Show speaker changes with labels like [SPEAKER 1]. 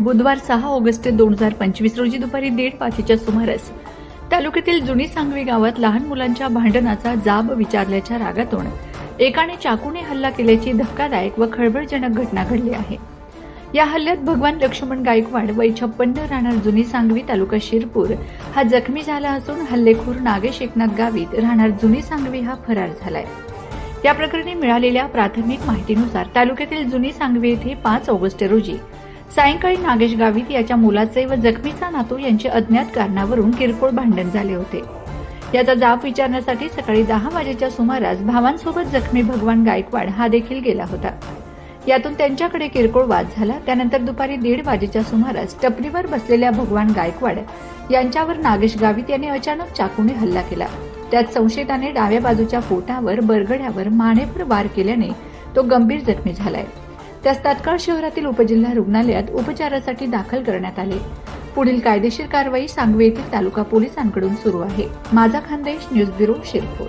[SPEAKER 1] बुधवार सहा ऑगस्ट दोन हजार पंचवीस रोजी दुपारी दीड पाचच्या सुमारास तालुक्यातील जुनी सांगवी गावात लहान मुलांच्या भांडणाचा जाब विचारल्याच्या रागातून एकाने चाकूने हल्ला केल्याची धक्कादायक व खळबळजनक घटना घडली आहे. या हल्ल्यात भगवान लक्ष्मण गायकवाड वय छप्पन्न राहणार जुनी सांगवी तालुका शिरपूर हा जखमी झाला असून हल्लेखोर नागेश एकनाथ गावित राहणार जुनी सांगवी हा फरार झालाय. या प्रकरणी मिळालेल्या प्राथमिक माहितीनुसार तालुक्यातील जुनी सांगवी येथे पाच ऑगस्ट रोजी सायंकाळी नागेश गावित याच्या मुलाचे व जखमीचा नातू यांचे अज्ञात कारणावरून किरकोळ भांडण झाले होते. याचा जाब विचारण्यासाठी सकाळी दहा वाजेच्या सुमारास भावांसोबत जखमी भगवान गायकवाड हा देखील गेला होता. यातून त्यांच्याकडे किरकोळ वाद झाला. त्यानंतर दुपारी दीड वाजेच्या सुमारास टपरीवर बसलेल्या भगवान गायकवाड यांच्यावर नागेश गावित यांनी अचानक चाकूने हल्ला केला. त्यात संशयिताने डाव्या बाजूच्या पोटावर बरगड्यावर मानेवर वार केल्याने तो गंभीर जखमी झालाय. त्यास तात्काळ शहरातील उपजिल्हा रुग्णालयात उपचारासाठी दाखल करण्यात आले. पुढील कायदेशीर कारवाई सांगवे येथील तालुका पोलिसांकडून सुरू आहे. माझा खानदेश न्यूज ब्युरो शिरपूर.